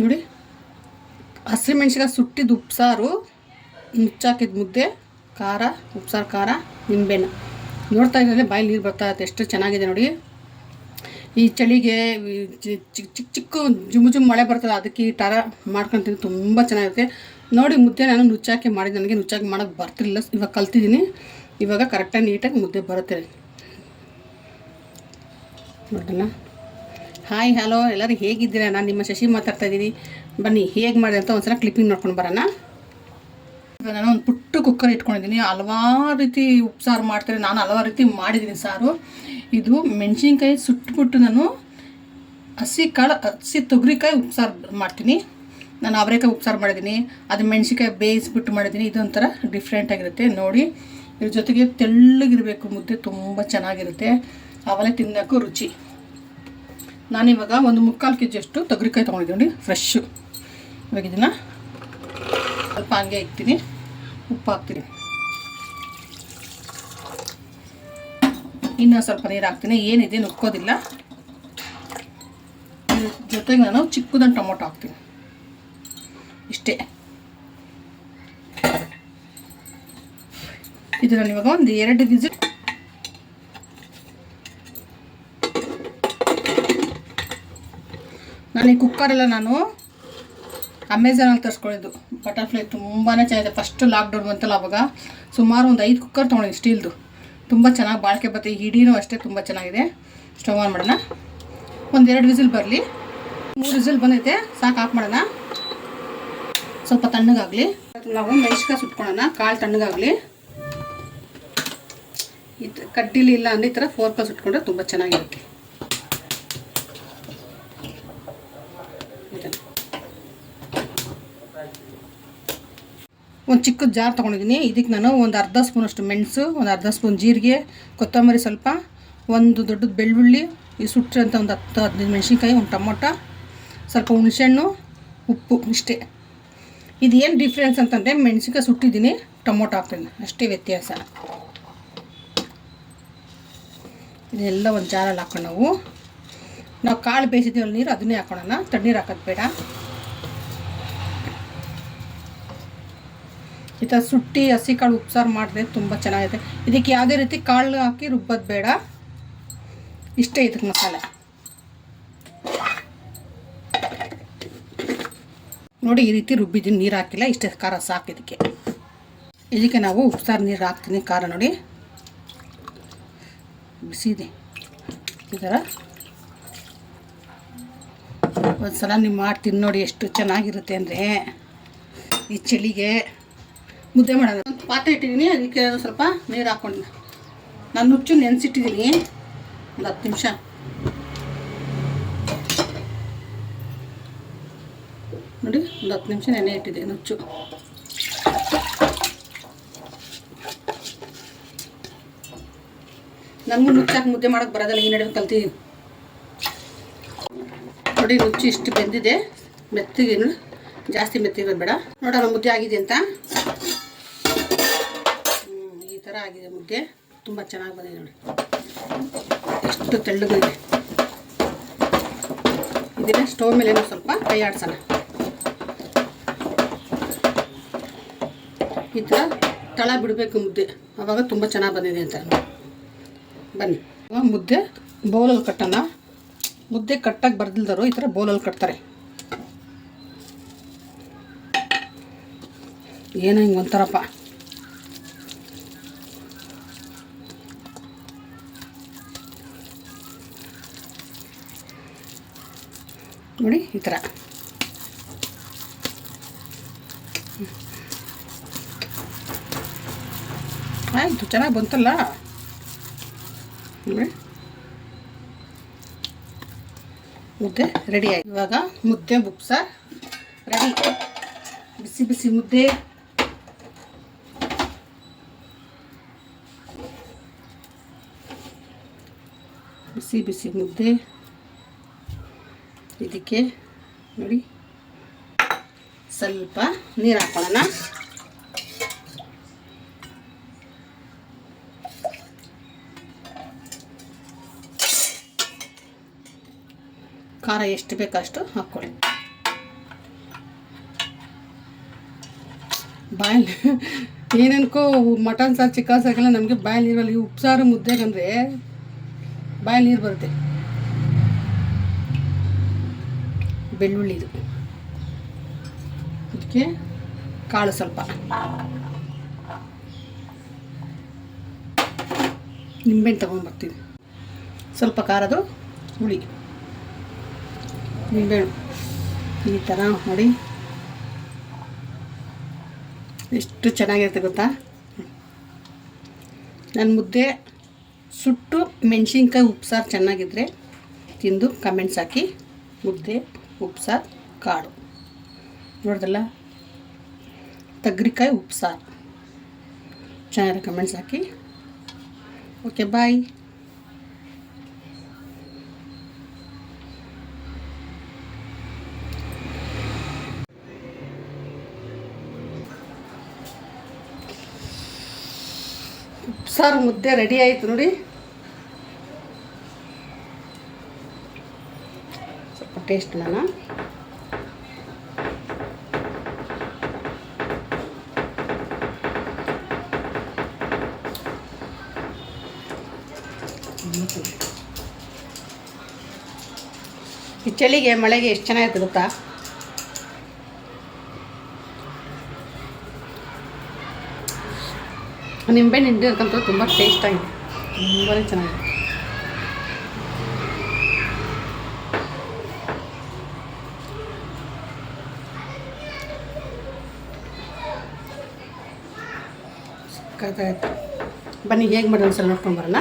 ನೋಡಿ. ಹಸಿಮೆಣ್ಸಿಕಾಯಿ ಸುಟ್ಟಿದ್ದು ಉಪ್ಸಾರು, ಮುಚ್ಚಾಕಿದ ಮುದ್ದೆ, ಖಾರ, ಉಪ್ಸಾರು ಖಾರ ನಿಂಬೆನ ನೋಡ್ತಾ ಇದ್ದರೆ ಬಾಯಿ ನೀರು ಬರ್ತಾ ಇರುತ್ತೆ, ಎಷ್ಟು ಚೆನ್ನಾಗಿದೆ ನೋಡಿ. ಈ ಚಳಿಗೆ ಚಿಕ್ಕ ಚಿಕ್ಕ ಚಿಕ್ಕ ಜುಮ್ ಜುಮ್ ಮಳೆ ಬರ್ತದೆ, ಅದಕ್ಕೆ ಈ ಥರ ಮಾಡ್ಕೊಂತೀನಿ ತುಂಬ ಚೆನ್ನಾಗಿರುತ್ತೆ. ನೋಡಿ, ಮುದ್ದೆ ನಾನು ನುಚ್ಚಾಕಿ ಮಾಡಿದ್ದು, ನನಗೆ ನುಚ್ಚಾಕಿ ಮಾಡೋಕ್ಕೆ ಬರ್ತಿರಲಿಲ್ಲ, ಇವಾಗ ಕಲ್ತಿದ್ದೀನಿ. ಇವಾಗ ಕರೆಕ್ಟಾಗಿ ನೀಟಾಗಿ ಮುದ್ದೆ ಬರುತ್ತೆ. ನೋಡೋಣ ಹಾಯ್ ಹಲೋ ಎಲ್ಲರೂ ಹೇಗಿದ್ದೀರಾ? ನಾನು ನಿಮ್ಮ ಶಶಿ ಮಾತಾಡ್ತಾ ಇದ್ದೀನಿ. ಬನ್ನಿ, ಹೇಗೆ ಮಾಡಿದೆ ಅಂತ ಒಂದ್ಸಲ ಕ್ಲಿಪ್ಪಿಂಗ್ ನೋಡ್ಕೊಂಡು ಬರೋಣ. ನಾನು ಒಂದು ಪುಟ್ಟ ಕುಕ್ಕರ್ ಇಟ್ಕೊಂಡಿದ್ದೀನಿ. ಹಲವಾರು ರೀತಿ ಉಪ್ಸಾರು ಮಾಡ್ತಾರೆ. ನಾನು ಹಲವಾರು ರೀತಿ ಮಾಡಿದ್ದೀನಿ ಸಾರು. ಇದು ಮೆಣಸಿನ್ಕಾಯಿ ಸುಟ್ಬಿಟ್ಟು ನಾನು ಹಸಿ ಕಾಳು, ಹಸಿ ತೊಗರಿಕಾಯಿ ಉಪ್ಸಾರು ಮಾಡ್ತೀನಿ. ನಾನು ಅವರೆಕಾಯಿ ಉಪ್ಸಾರು ಮಾಡಿದ್ದೀನಿ. ಅದು ಮೆಣಸಿನ್ಕಾಯಿ ಬೇಯಿಸ್ಬಿಟ್ಟು ಮಾಡಿದ್ದೀನಿ. ಇದೊಂಥರ ಡಿಫ್ರೆಂಟ್ ಆಗಿರುತ್ತೆ. ನೋಡಿ, ಇದ್ರ ಜೊತೆಗೆ ತೆಳ್ಳಗಿರಬೇಕು. ಮುದ್ದೆ ತುಂಬ ಚೆನ್ನಾಗಿರುತ್ತೆ. ಅವಲೇ ತಿನ್ನೋಕ್ಕೂ ರುಚಿ. ನಾನಿವಾಗ ಒಂದು ಮುಕ್ಕಾಲು ಕೆ ಜಿಯಷ್ಟು ತೊಗರಿಕಾಯಿ ತೊಗೊಂಡಿದ್ದೀನಿ ಫ್ರೆಶ್ಶು ಇವಾಗ ಇದನ್ನು ಸ್ವಲ್ಪ ಹಂಗೆ ಇಕ್ತೀನಿ, ಉಪ್ಪು ಹಾಕ್ತೀನಿ. ಇನ್ನೂ ಸ್ವಲ್ಪ ನೀರು ಹಾಕ್ತೀನಿ, ಏನಿದೆ ನುಕ್ಕೋದಿಲ್ಲ ಜೊತೆಗೆ ನಾನು ಚಿಕ್ಕದೊಂದು ಟೊಮೊಟೊ ಹಾಕ್ತೀನಿ. ಇಷ್ಟೇ. ಇದನ್ನು ಇವಾಗ ಒಂದು ಎರಡು ವಿಸಿಲ್ ನಾನು ಈ ಕುಕ್ಕರೆಲ್ಲ ನಾನು ಅಮೆಝಾನಲ್ಲಿ ತರಿಸ್ಕೊಂಡಿದ್ದು ಬಟರ್ಫ್ಲೈ ತುಂಬಾ ಚೆನ್ನಾಗಿದೆ. ಫಸ್ಟ್ ಲಾಕ್ಡೌನ್ ಬಂತಲ್ಲ ಅವಾಗ. ಸುಮಾರು ಒಂದು ಐದು ಕುಕ್ಕರ್ ತೊಗೊಂಡಿದ್ದೆ ಸ್ಟೀಲ್ದು ತುಂಬ ಚೆನ್ನಾಗಿ ಬಾಳಿಕೆ ಬರುತ್ತೆ ಹಿಡಿನೂ ಅಷ್ಟೇ ತುಂಬ ಚೆನ್ನಾಗಿದೆ. ಸ್ಟವ್ ಆನ್ ಮಾಡೋಣ. ಒಂದೆರಡು ವಿಸಿಲ್ ಬರಲಿ. ಮೂರು ವಿಸಿಲ್ ಬಂದೈತೆ. ಸಾಕು ಆಫ್ ಮಾಡೋಣ. ಸ್ವಲ್ಪ ತಣ್ಣಗಾಗಲಿ. ನಾವು ಮೈಸ್ಕಾಯಿ ಸುಟ್ಕೊಳ್ಳೋಣ ಕಾಳು ತಣ್ಣಗಾಗಲಿ. ಇದು ಕಡ್ಡಿಲಿ ಇಲ್ಲ ಅಂದರೆ ಈ ಥರ ಫೋರ್ಕಲ್ಲಿ ಸುಟ್ಕೊಂಡ್ರೆ ತುಂಬ ಚೆನ್ನಾಗಿರುತ್ತೆ. ಒಂದು ಚಿಕ್ಕ ಜಾರ್ ತೊಗೊಂಡಿದ್ದೀನಿ ಇದಕ್ಕೆ ನಾನು ಒಂದು ಅರ್ಧ ಸ್ಪೂನಷ್ಟು ಮೆಣಸು, ಒಂದು ಅರ್ಧ ಸ್ಪೂನ್ ಜೀರಿಗೆ, ಕೊತ್ತಂಬರಿ ಸ್ವಲ್ಪ, ಒಂದು ದೊಡ್ಡದು ಬೆಳ್ಳುಳ್ಳಿ, ಈ ಸುಟ್ಟಿರೋಂಥ ಒಂದು ಹತ್ತು ಹದಿನೈದು ಮೆಣಸಿನ್ಕಾಯಿ, ಒಂದು ಟೊಮೊಟೊ, ಸ್ವಲ್ಪ ಹುಣಸೆಹಣ್ಣು, ಉಪ್ಪು ಇಷ್ಟೇ. ಇದು ಏನು ಡಿಫ್ರೆನ್ಸ್ ಅಂತಂದರೆ ಮೆಣಸಿನ್ಕಾಯಿ ಸುಟ್ಟಿದ್ದೀನಿ ಟೊಮೊಟೊ ಹಾಕ್ತೀನಿ. ಅಷ್ಟೇ ವ್ಯತ್ಯಾಸ. ಇದೆಲ್ಲ ಒಂದು ಜಾರಲ್ಲಿ ಹಾಕೊಂಡು ನಾವು. ನಾವು ಕಾಳು ಬೇಯಿಸಿದ್ದೀವಲ್ಲ ನೀರು, ಅದನ್ನೇ ಹಾಕೊಳ್ಳೋಣ ತಣ್ಣೀರು ಹಾಕೋದು ಬೇಡ. ಈ ಥರ ಸುಟ್ಟಿ ಹಸಿ ಕಾಳು ಉಪ್ಸಾರು ಮಾಡಿದ್ರೆ ತುಂಬ ಚೆನ್ನಾಗಿದೆ ಇದಕ್ಕೆ ಯಾವುದೇ ರೀತಿ ಕಾಳು ಹಾಕಿ ರುಬ್ಬೋದು ಬೇಡ. ಇಷ್ಟೇ ಇದಕ್ಕೆ ಮಸಾಲೆ. ನೋಡಿ, ಈ ರೀತಿ ರುಬ್ಬಿದ್ದೀನಿ. ನೀರು ಹಾಕಿಲ್ಲ, ಇಷ್ಟೇ ಖಾರ ಸಾಕು ಇದಕ್ಕೆ. ಇದಕ್ಕೆ ನಾವು ಉಪ್ಸಾರು ನೀರು ಹಾಕ್ತೀನಿ. ಖಾರ ನೋಡಿ. ಬಿಸಿ ಇದೆ. ಈ ಥರ. ಒಂದು ಸಲ ನೀವು ಮಾಡಿ ತಿಂದು ನೋಡಿ ಎಷ್ಟು ಚೆನ್ನಾಗಿರುತ್ತೆ ಅಂದರೆ. ಈ ಚಳಿಗೆ. ಮುದ್ದೆ ಮಾಡೋಣ. ಒಂದು ಪಾತ್ರೆ ಇಟ್ಟಿದ್ದೀನಿ, ಅದಕ್ಕೆ ಸ್ವಲ್ಪ ನೀರು ಹಾಕ್ಕೊಂಡು. ನಾನು ನುಚ್ಚು ನೆನೆಸಿಟ್ಟಿದ್ದೀನಿ. ಒಂದು ಹತ್ತು ನಿಮಿಷ. ನೋಡಿ, ಒಂದು ಹತ್ತು ನಿಮಿಷ ನೆನೆ ಇಟ್ಟಿದೆ ನುಚ್ಚು. ನನಗೂ ನುಚ್ಚಾಕಿ ಮುದ್ದೆ ಮಾಡೋಕ್ಕೆ ಬರೋದಲ್ಲ, ಈ ನಡುವೆ ಕಲ್ತಿದ್ದೀನಿ ನೋಡಿ, ನುಚ್ಚು ಇಷ್ಟು ಬೆಂದಿದೆ. ಮೆತ್ತಿಗೆ ಜಾಸ್ತಿ ಮೆತ್ತಿಗೆ ಬೇಡ ನೋಡೋಣ, ಮುದ್ದೆ ಆಗಿದೆ ಅಂತ. ಆಗಿದೆ ಮುದ್ದೆ. ತುಂಬ ಚೆನ್ನಾಗಿ ಬಂದಿದೆ ನೋಡಿ. ಎಷ್ಟು ತೆಳ್ಳಗಿದೆ. ಇದನ್ನ ಸ್ಟವ್ ಮೇಲೆ ಸ್ವಲ್ಪ ಕೈ ಆಡ್ಸೋಣ. ಈ ಥರ ತಳ ಬಿಡಬೇಕು ಮುದ್ದೆ. ಆವಾಗ ತುಂಬ ಚೆನ್ನಾಗಿ ಬಂದಿದೆ ಅಂತ. ಬನ್ನಿ. ಮುದ್ದೆ ಬೌಲಲ್ಲಿ ಕಟ್ಟೋಣ. ಮುದ್ದೆ ಕಟ್ಟಾಗಿ ಬರ್ದಿಲ್ದರು ಈ ಥರ ಬೌಲಲ್ಲಿ ಕಟ್ತಾರೆ. ಏನೋ ಹಿಂಗೆ ಒಂಥರಪ್ಪ. ನೋಡಿ, ಈ ಥರ. ಆಯಿತು ಚೆನ್ನಾಗಿ ಬಂತಲ್ಲ? ನೋಡಿ. ಮುದ್ದೆ ರೆಡಿ ಆಯ್ತು. ಇವಾಗ ಮುದ್ದೆ ಬುಕ್ಸ ರೆಡಿ ಬಿಸಿ ಬಿಸಿ ಮುದ್ದೆ. ಬಿಸಿ ಬಿಸಿ ಮುದ್ದೆ. ಇದಕ್ಕೆ ನೋಡಿ. ಸ್ವಲ್ಪ ನೀರು ಹಾಕೊಳ್ಳೋಣ. ಖಾರ ಎಷ್ಟು ಬೇಕಷ್ಟು ಹಾಕ್ಕೊಳ್ಳಿ ಬಾಯಲ್ ಏನನ್ಕೋ ಮಟನ್ ಸಾರು ಚಿಕನ್ ಸಾರಿಗೆಲ್ಲ ನಮಗೆ ಬಾಯಲ್ಲಿ ನೀರಲ್ಲಿ ಉಪ್ಸಾರು ಮುದ್ದೆಗಂದರೆ ಬಾಯಲ್ಲಿ ನೀರು ಬರುತ್ತೆ. ಬೆಳ್ಳುಳ್ಳಿ ಇದು. ಅದಕ್ಕೆ ಕಾಳು ಸ್ವಲ್ಪ. ನಿಂಬೆಹಣ್ಣು ತೊಗೊಂಡ್ಬರ್ತೀನಿ ಸ್ವಲ್ಪ ಖಾರದ್ದು ಹುಳಿ. ನಿಂಬೆಹಣ್ಣು. ಈ ಥರ ನೋಡಿ. ಎಷ್ಟು ಚೆನ್ನಾಗಿರುತ್ತೆ ಗೊತ್ತಾ? ನನ್ನ ಮುದ್ದೆ ಸುಟ್ಟು ಮೆಣಸಿನ್ಕಾಯಿ ಉಪ್ಸಾರು ಚೆನ್ನಾಗಿದ್ದರೆ ತಿಂದು ಕಮೆಂಟ್ಸ್ ಹಾಕಿ. ಮುದ್ದೆ. ಉಪ್ಸಾರು ಕಾಳು. ನೋಡ್ದಲ್ಲ? ತಗ್ರಿಕಾಯಿ ಉಪ್ಸಾರು ಚೆನ್ನಾಗಿ ಕಮೆಂಟ್ಸ್ ಹಾಕಿ. ಓಕೆ ಬಾಯ್ ಉಪ್ಸಾರು ಮುದ್ದೆ ರೆಡಿ ಆಯಿತು ನೋಡಿ. ಮಾಡೋಣ. ಈ ಚಳಿಗೆ ಮಳೆಗೆ ಎಷ್ಟು ಚೆನ್ನಾಗಿತ್ತು ಗೊತ್ತಾ? ನಿಂಬೆ ಅನ್ಕೊಂತ ತುಂಬ ಟೇಸ್ಟಾಗಿದೆ ತುಂಬಾ ಚೆನ್ನಾಗಿದೆ ಸಕ್ಕತ್ತಾಯ್ತು ಬನ್ನಿ ಹೇಗೆ ಮಾಡೋಣ ಸರ್ ನೋಡ್ಕೊಂಡು ಬರೋಣ.